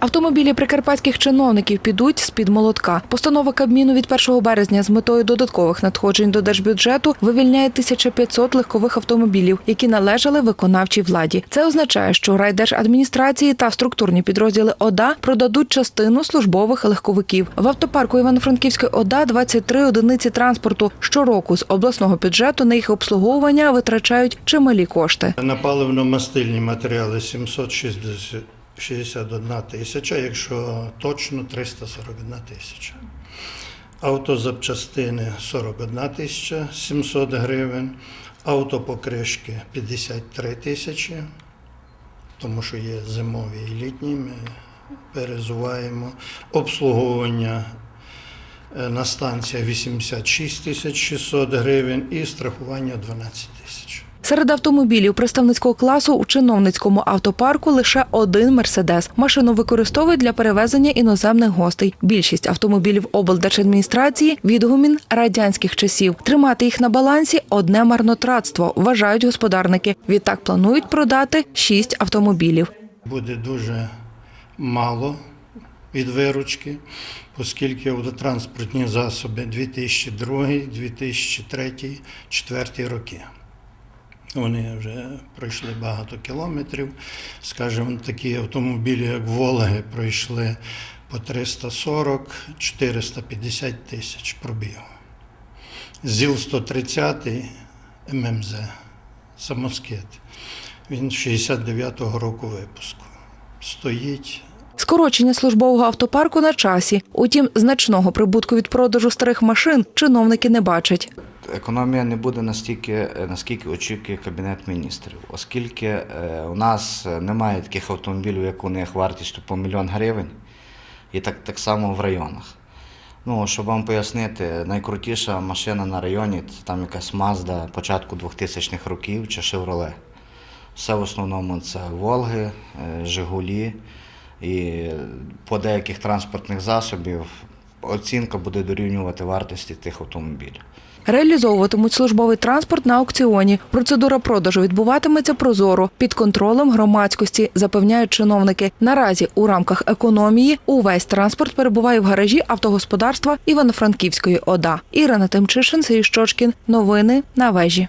Автомобілі прикарпатських чиновників підуть з-під молотка. Постанова Кабміну від 1 березня з метою додаткових надходжень до держбюджету вивільняє 1500 легкових автомобілів, які належали виконавчій владі. Це означає, що райдержадміністрації та структурні підрозділи ОДА продадуть частину службових легковиків. В автопарку Івано-Франківської ОДА 23 одиниці транспорту. Щороку з обласного бюджету на їх обслуговування витрачають чималі кошти. На паливно-мастильні матеріали 761 тисяча, якщо точно 341 тисяча. Автозапчастини 41 тисяча 700 гривень, автопокришки 53 тисячі, тому що є зимові і літні, ми перезуваємо. Обслуговування е, на станціях 86 тисяч 600 гривень і страхування 12 тисяч. Серед автомобілів представницького класу у чиновницькому автопарку лише один мерседес. Машину використовують для перевезення іноземних гостей. Більшість автомобілів облдержадміністрації відгумін радянських часів. Тримати їх на балансі одне марнотратство, вважають господарники. Відтак планують продати шість автомобілів. буде дуже мало від виручки, оскільки автотранспортні засоби 2002, 2003, 2004 роки. Вони вже пройшли багато кілометрів. Скажімо, такі автомобілі, як Волги, пройшли по 340-450 тисяч пробігу. ЗІЛ-130 ММЗ, самоскид. Він 69-го року випуску. Стоїть Скорочення службового автопарку на часі. Утім, значного прибутку від продажу старих машин чиновники не бачать. Економія не буде настільки, е, наскільки очікує Кабінет міністрів, оскільки е, у нас е, немає таких автомобілів, як у них вартістю по мільйон гривень, і так, так само в районах. Ну, щоб вам пояснити, найкрутіша машина на районі це там якась Mazda початку 2000-х років чи Chevrolet. Все в основному це Волги, Жигулі і по деяких транспортних засобів оцінка буде дорівнювати вартості тих автомобілів. Реалізовуватимуть службовий транспорт на аукціоні. Процедура продажу відбуватиметься прозоро під контролем громадськості, запевняють чиновники. Наразі у рамках економії увесь транспорт перебуває в гаражі автогосподарства Івано-Франківської ОДА. Ірина Тимчишин, Сергій Щочкін. Новини на вежі.